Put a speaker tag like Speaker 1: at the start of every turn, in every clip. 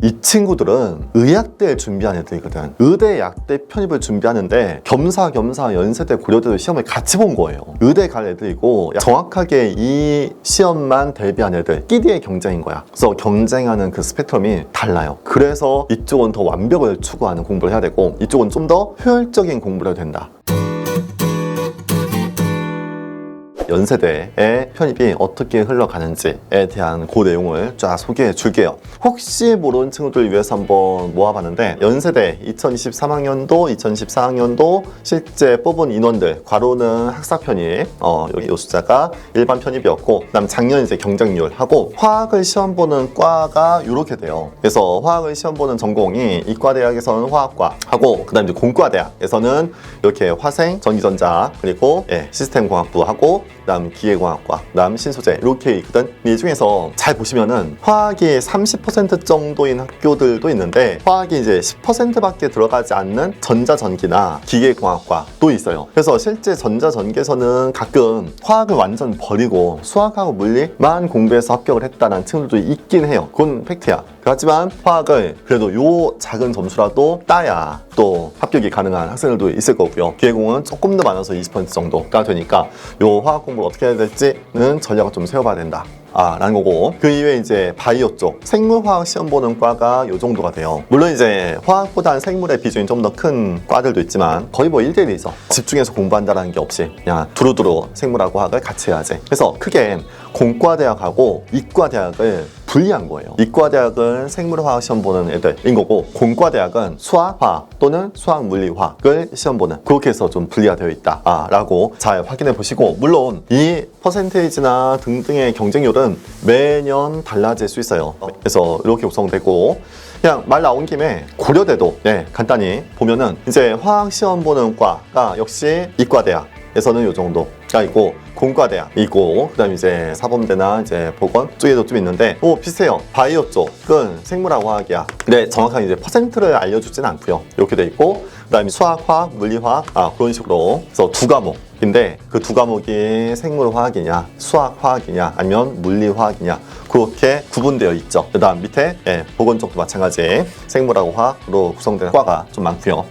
Speaker 1: 이 친구들은 의학대 준비하는 애들이거든. 의대 약대 편입을 준비하는데 겸사겸사 연세대 고려대도 시험을 같이 본 거예요. 의대 갈 애들이고 정확하게 이 시험만 대비한 애들 끼리의 경쟁인 거야. 그래서 경쟁하는 그 스펙트럼이 달라요. 그래서 이쪽은 더 완벽을 추구하는 공부를 해야 되고 이쪽은 좀 더 효율적인 공부를 해야 된다. 연세대의 편입이 어떻게 흘러가는지에 대한 그 내용을 쫙 소개해 줄게요. 혹시 모르는 친구들 위해서 한번 모아봤는데 연세대 2023학년도, 2014학년도 실제 뽑은 인원들 괄호는 학사 편입, 어, 여기 이 숫자가 일반 편입이었고 그다음 작년 이제 경쟁률 하고 화학을 시험 보는 과가 이렇게 돼요. 그래서 화학을 시험 보는 전공이 이과대학에서는 화학과 하고 그다음 이제 공과대학에서는 이렇게 화생, 전기전자 그리고 예, 시스템공학부 하고 그 다음 기계공학과, 그다음 신소재 이렇게 있거든. 이 중에서 잘 보시면은 화학이 30% 정도인 학교들도 있는데 화학이 이제 10%밖에 들어가지 않는 전자전기나 기계공학과도 있어요. 그래서 실제 전자전기에서는 가끔 화학을 완전 버리고 수학하고 물리만 공부해서 합격을 했다는 친구들도 있긴 해요. 그건 팩트야. 하지만 화학을 그래도 요 작은 점수라도 따야 또 합격이 가능한 학생들도 있을 거고요. 기계공은 조금 더 많아서 20% 정도가 되니까 요 화학 공부를 어떻게 해야 될지는 전략을 좀 세워봐야 된다. 아, 라는 거고. 그 이외에 이제 바이오 쪽, 생물화학 시험 보는 과가 요 정도가 돼요. 물론 이제 화학보다는 생물의 비중이 좀 더 큰 과들도 있지만 거의 뭐 1대1이죠. 집중해서 공부한다는 게 없이 그냥 두루두루 생물하고 화학을 같이 해야지. 그래서 크게 공과대학하고 이과대학을 분리한 거예요. 이과대학은 생물화학 시험 보는 애들인 거고 공과대학은 수학화 또는 수학물리화학을 시험 보는 그렇게 해서 좀 분리가 되어 있다라고 잘 확인해 보시고 물론 이 퍼센테이지나 등등의 경쟁률은 매년 달라질 수 있어요. 그래서 이렇게 구성되고 그냥 말 나온 김에 고려대도 네, 간단히 보면은 이제 화학 시험 보는 과가 역시 이과대학 에서는 이 정도가 있고 공과대학 있고 그다음 이제 사범대나 이제 보건 쪽에도 좀 있는데 뭐 비슷해요. 바이오 쪽은 생물학 화학이야. 근데 정확하게 이제 퍼센트를 알려주진 않고요. 이렇게 돼 있고 그다음에 수학, 화학, 물리화학 아 그런 식으로 그래서 두 과목. 인데 그 두 과목이 생물화학이냐 수학화학이냐 아니면 물리화학이냐 그렇게 구분되어 있죠. 그 다음 밑에 예, 보건 쪽도 마찬가지 생물하고 화학으로 구성된 과가 좀 많고요.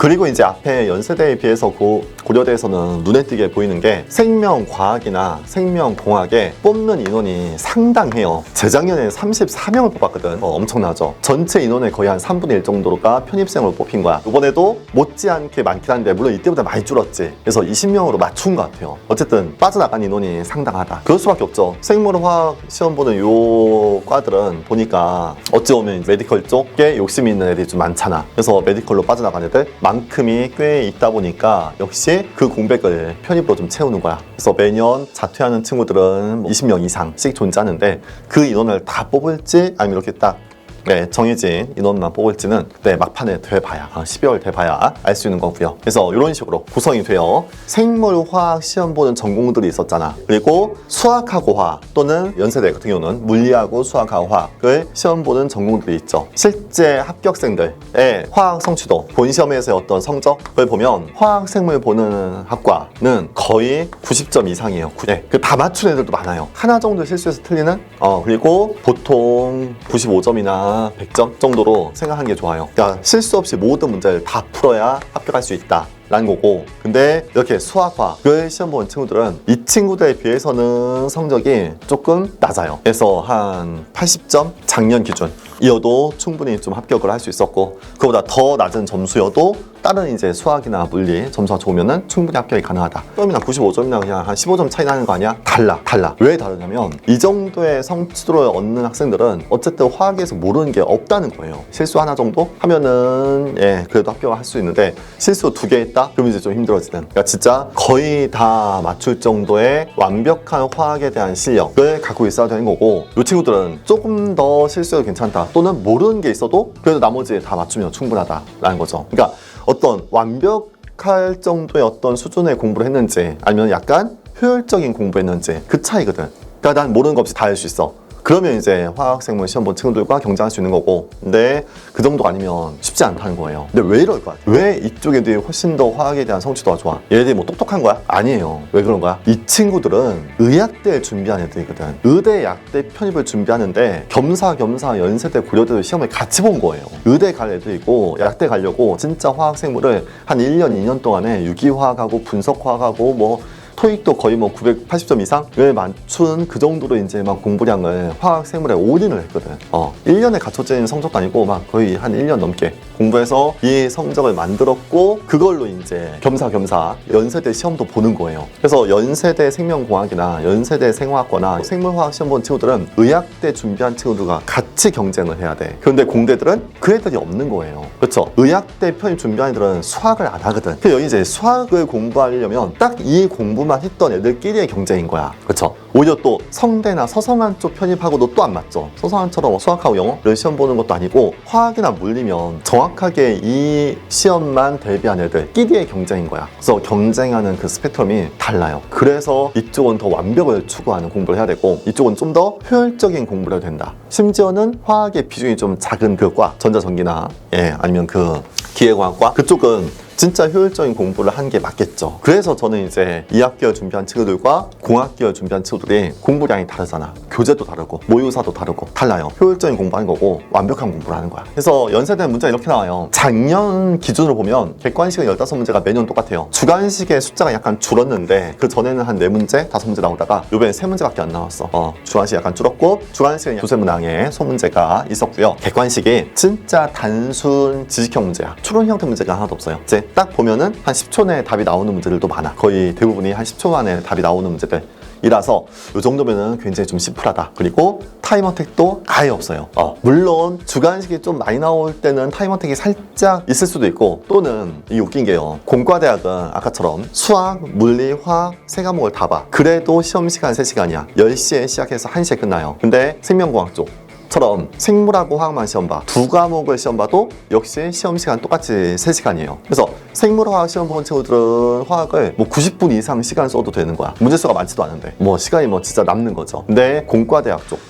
Speaker 1: 그리고 이제 앞에 연세대에 비해서 고, 고려대에서는 눈에 띄게 보이는 게 생명과학이나 생명공학에 뽑는 인원이 상당해요. 재작년에 34명을 뽑았거든. 어, 엄청나죠. 전체 인원의 거의 한 3분의 1 정도가 편입생으로 뽑힌 거야. 이번에도 못지않게 많긴 한데 물론 이때보다 많이 줄었지. 그래서 20명으로 맞춘 것 같아요. 어쨌든 빠져나간 인원이 상당하다. 그럴 수밖에 없죠. 생물화학 시험 보는 요 과들은 보니까 어찌 보면 메디컬 쪽에 욕심이 있는 애들이 좀 많잖아. 그래서 메디컬로 빠져나간 애들 만큼이 꽤 있다 보니까 역시 그 공백을 편입으로 좀 채우는 거야. 그래서 매년 자퇴하는 친구들은 20명 이상씩 존재하는데 그 인원을 다 뽑을지 아니면 이렇게 딱 네, 정해진 인원만 뽑을지는 그때 막판에 돼봐야 아, 12월 돼봐야 알 수 있는 거고요. 그래서 이런 식으로 구성이 돼요. 생물 화학 시험 보는 전공들이 있었잖아. 그리고 수학하고 화학 또는 연세대 같은 경우는 물리하고 수학하고 화학을 시험 보는 전공들이 있죠. 실제 합격생들의 화학 성취도 본 시험에서의 어떤 성적을 보면 화학 생물 보는 학과는 거의 90점 이상이에요. 네, 그다 맞춘 애들도 많아요. 하나 정도 실수해서 틀리는 어 그리고 보통 95점이나 100점 정도로 생각하는 게 좋아요. 그러니까 실수 없이 모든 문제를 다 풀어야 합격할 수 있다. 라는 거고 근데 이렇게 수학과를 시험 보는 친구들은 이 친구들에 비해서는 성적이 조금 낮아요 그래서 한 80점 작년 기준 이어도 충분히 좀 합격을 할 수 있었고 그보다 더 낮은 점수여도 다른 이제 수학이나 물리 점수가 좋으면은 충분히 합격이 가능하다. 점이나 95점이나 그냥 한 15점 차이 나는 거 아니야? 달라, 달라. 왜 다르냐면 이 정도의 성취도를 얻는 학생들은 어쨌든 화학에서 모르는 게 없다는 거예요. 실수 하나 정도 하면은 예 그래도 합격을 할 수 있는데 실수 두 개 했다? 그럼 이제 좀 힘들어지는. 그러니까 진짜 거의 다 맞출 정도의 완벽한 화학에 대한 실력을 갖고 있어야 되는 거고 이 친구들은 조금 더 실수해도 괜찮다. 또는 모르는 게 있어도 그래도 나머지 다 맞추면 충분하다라는 거죠. 그러니까 어떤 완벽할 정도의 어떤 수준의 공부를 했는지 아니면 약간 효율적인 공부했는지 그 차이거든. 그러니까 난 모르는 거 없이 다 할 수 있어. 그러면 이제 화학생물 시험 본 친구들과 경쟁할 수 있는 거고 근데 그 정도 아니면 쉽지 않다는 거예요 근데 왜 이럴까? 왜 이쪽 애들이 훨씬 더 화학에 대한 성취도가 좋아? 얘들이 뭐 똑똑한 거야? 아니에요 왜 그런 거야? 이 친구들은 의학대 준비한 애들이거든 의대 약대 편입을 준비하는데 겸사겸사 연세대 고려대 시험을 같이 본 거예요 의대 갈 애들이고 약대 가려고 진짜 화학생물을 한 1년 2년 동안에 유기화학하고 분석화학하고 뭐 토익도 거의 뭐 980점 이상을 맞춘 그 정도로 이제 막 공부량을 화학 생물에 올인을 했거든. 어, 1년에 갖춰진 성적도 아니고 막 거의 한 1년 넘게 공부해서 이 성적을 만들었고 그걸로 이제 겸사겸사 연세대 시험도 보는 거예요. 그래서 연세대 생명공학이나 연세대 생화학과나 생물화학 시험 본 친구들은 의학대 준비한 친구들과 같이 경쟁을 해야 돼. 그런데 공대들은 그 애들이 없는 거예요. 그렇죠? 의학대 편입 준비한 애들은 수학을 안 하거든. 그래서 여기 이제 수학을 공부하려면 딱 이 공부 만 했던 애들끼리의 경쟁인 거야. 그렇죠? 오히려 또 성대나 서성한 쪽 편입하고도 또 안 맞죠. 서성한처럼 수학하고 영어를 시험 보는 것도 아니고 화학이나 물리면 정확하게 이 시험만 대비한 애들끼리의 경쟁인 거야. 그래서 경쟁하는 그 스펙트럼이 달라요. 그래서 이쪽은 더 완벽을 추구하는 공부를 해야 되고 이쪽은 좀 더 효율적인 공부를 해야 된다. 심지어는 화학의 비중이 좀 작은 그 과, 전자전기나 예, 아니면 그 기계공학과 그쪽은 진짜 효율적인 공부를 한 게 맞겠죠. 그래서 저는 이제 이학계열 준비한 친구들과 공학계열 준비한 친구들이 공부량이 다르잖아. 교재도 다르고 모의고사도 다르고 달라요. 효율적인 공부하는 거고 완벽한 공부를 하는 거야. 그래서 연세대 문제가 이렇게 나와요. 작년 기준으로 보면 객관식은 15문제가 매년 똑같아요. 주관식의 숫자가 약간 줄었는데 그 전에는 한 4문제, 5문제 나오다가 요번에 3문제밖에 안 나왔어. 어, 주관식 약간 줄었고 주관식은 두세 문항의 소문제가 있었고요. 객관식이 진짜 단순 지식형 문제야. 추론 형태 문제가 하나도 없어요. 이제 딱 보면은 한 10초 내에 답이 나오는 문제들도 많아. 거의 대부분이 한 10초 만에 답이 나오는 문제들. 이라서 이 정도면은 굉장히 좀 심플하다. 그리고 타임어택도 아예 없어요. 어, 물론 주관식이 좀 많이 나올 때는 타임어택이 살짝 있을 수도 있고 또는 이 웃긴 게요. 공과대학은 아까처럼 수학, 물리, 화학 세 과목을 다 봐. 그래도 시험 시간 3시간이야. 10시에 시작해서 1시에 끝나요. 근데 생명공학 쪽 처럼 생물하고 화학만 시험 봐. 두 과목을 시험 봐도 역시 시험 시간 똑같이 3시간이에요. 그래서 생물화학 시험 본 친구들은 화학을 뭐 90분 이상 시간 써도 되는 거야. 문제 수가 많지도 않은데. 뭐 시간이 뭐 진짜 남는 거죠. 근데 공과대학 쪽.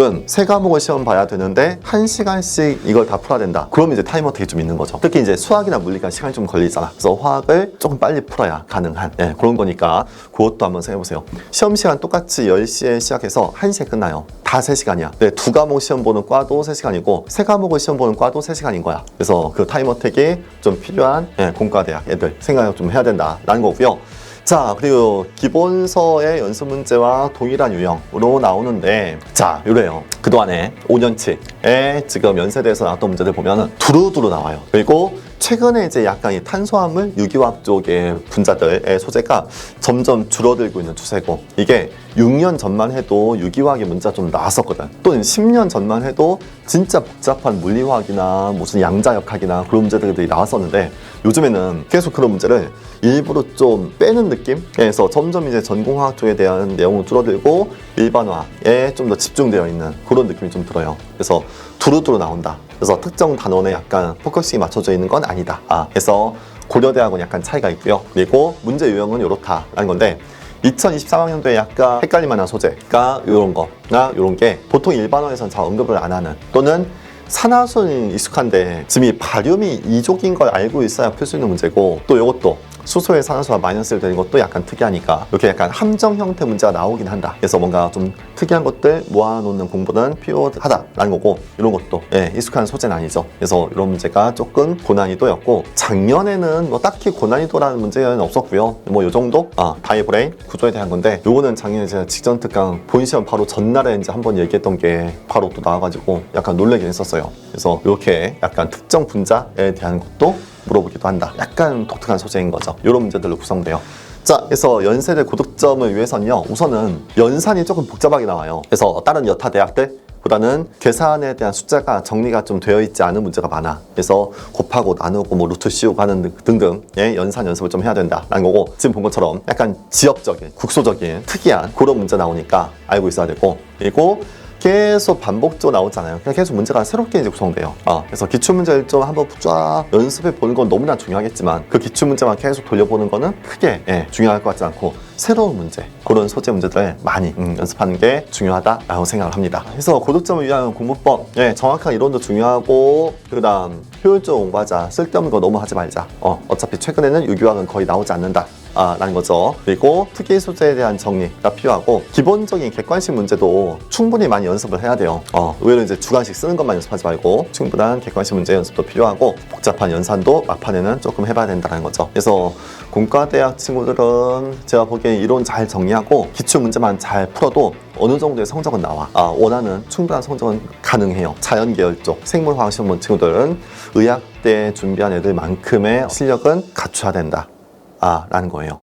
Speaker 1: 은세 과목을 시험 봐야 되는데 한 시간씩 이걸 다 풀어야 된다. 그럼 이제 타이머 되게 좀 있는 거죠. 특히 이제 수학이나 물리가 시간이 좀 걸리잖아. 그래서 화학을 조금 빨리 풀어야 가능한 예, 그런 거니까 그것도 한번 생각해 보세요. 시험 시간 똑같이 10시에 시작해서 1시에 끝나요. 다 3시간이야. 네, 두 과목 시험 보는 과도 3시간이고 세 과목을 시험 보는 과도 3시간인 거야. 그래서 그 타임 어택이 좀 필요한 예, 공과대학 애들 생각을 좀 해야 된다라는 거고요. 자 그리고 기본서의 연습 문제와 동일한 유형으로 나오는데 자 이래요. 그동안에 5년치에 지금 연세대에서 나왔던 문제들 보면 두루두루 나와요. 그리고 최근에 이제 약간 이 탄소화물 유기화학 쪽의 분자들의 소재가 점점 줄어들고 있는 추세고 이게 6년 전만 해도 유기화학의 문제가 좀 나왔었거든. 또는 10년 전만 해도 진짜 복잡한 물리화학이나 무슨 양자역학이나 그런 문제들이 나왔었는데 요즘에는 계속 그런 문제를 일부러 좀 빼는 느낌에서 점점 이제 전공화학 쪽에 대한 내용은 줄어들고 일반화에 좀 더 집중되어 있는 그런 느낌이 좀 들어요. 그래서 두루두루 나온다. 그래서 특정 단원에 약간 포커싱이 맞춰져 있는 건 아니다. 아, 그래서 고려대학은 약간 차이가 있고요. 그리고 문제 유형은 이렇다라는 건데 2023학년도에 약간 헷갈릴 만한 소재가 이런 거나 이런 게 보통 일반화에서는 잘 언급을 안 하는 또는 산화수는 익숙한데 지금 이 바륨이 이족인 걸 알고 있어야 풀 수 있는 문제고 또 이것도 수소의 산화수가 마이너스를 되는 것도 약간 특이하니까 이렇게 약간 함정 형태 문제가 나오긴 한다. 그래서 뭔가 좀 특이한 것들 모아놓는 공부는 필요하다라는 거고 이런 것도 예, 익숙한 소재는 아니죠. 그래서 이런 문제가 조금 고난이도였고 작년에는 뭐 딱히 고난이도라는 문제는 없었고요. 뭐요 정도 아, 다이브레인 구조에 대한 건데 요거는 작년에 제가 직전 특강 본 시험 바로 전날에 이제 한번 얘기했던 게 바로 또 나와가지고 약간 놀래긴 했었어요. 그래서 이렇게 약간 특정 분자에 대한 것도 물어보기도 한다. 약간 독특한 소재인 거죠. 이런 문제들로 구성돼요. 자, 그래서 연세대 고득점을 위해서는요, 우선은 연산이 조금 복잡하게 나와요. 그래서 다른 여타 대학들 보다는 계산에 대한 숫자가 정리가 좀 되어 있지 않은 문제가 많아. 그래서 곱하고 나누고 뭐 루트 씌우고 하는 등- 등등의 연산 연습을 좀 해야 된다라는 거고 지금 본 것처럼 약간 지역적인, 국소적인, 특이한 그런 문제 나오니까 알고 있어야 되고 그리고 계속 반복적으로 나오잖아요. 그냥 계속 문제가 새롭게 이제 구성돼요. 어, 그래서 기출 문제를 좀 한번 쫙 연습해 보는 건 너무나 중요하겠지만 그 기출 문제만 계속 돌려보는 거는 크게 예, 중요할 것 같지 않고 새로운 문제 그런 소재 문제들을 많이 음, 연습하는 게 중요하다라고 생각을 합니다. 그래서 고득점을 위한 공부법 예, 정확한 이론도 중요하고 그다음 효율적으로 공부하자 쓸데없는 거 너무 하지 말자. 어, 어차피 최근에는 유기학은 거의 나오지 않는다. 아, 라는 거죠. 그리고 특기 소재에 대한 정리가 필요하고 기본적인 객관식 문제도 충분히 많이 연습을 해야 돼요. 어, 의외로 이제 주관식 쓰는 것만 연습하지 말고 충분한 객관식 문제 연습도 필요하고 복잡한 연산도 막판에는 조금 해봐야 된다는 거죠. 그래서 공과대학 친구들은 제가 보기엔 이론 잘 정리하고 기출 문제만 잘 풀어도 어느 정도의 성적은 나와. 아, 원하는 충분한 성적은 가능해요. 자연계열 쪽 생물화학 시험 본 친구들은 의학대 준비한 애들만큼의 실력은 갖춰야 된다. 아, 라는 거예요.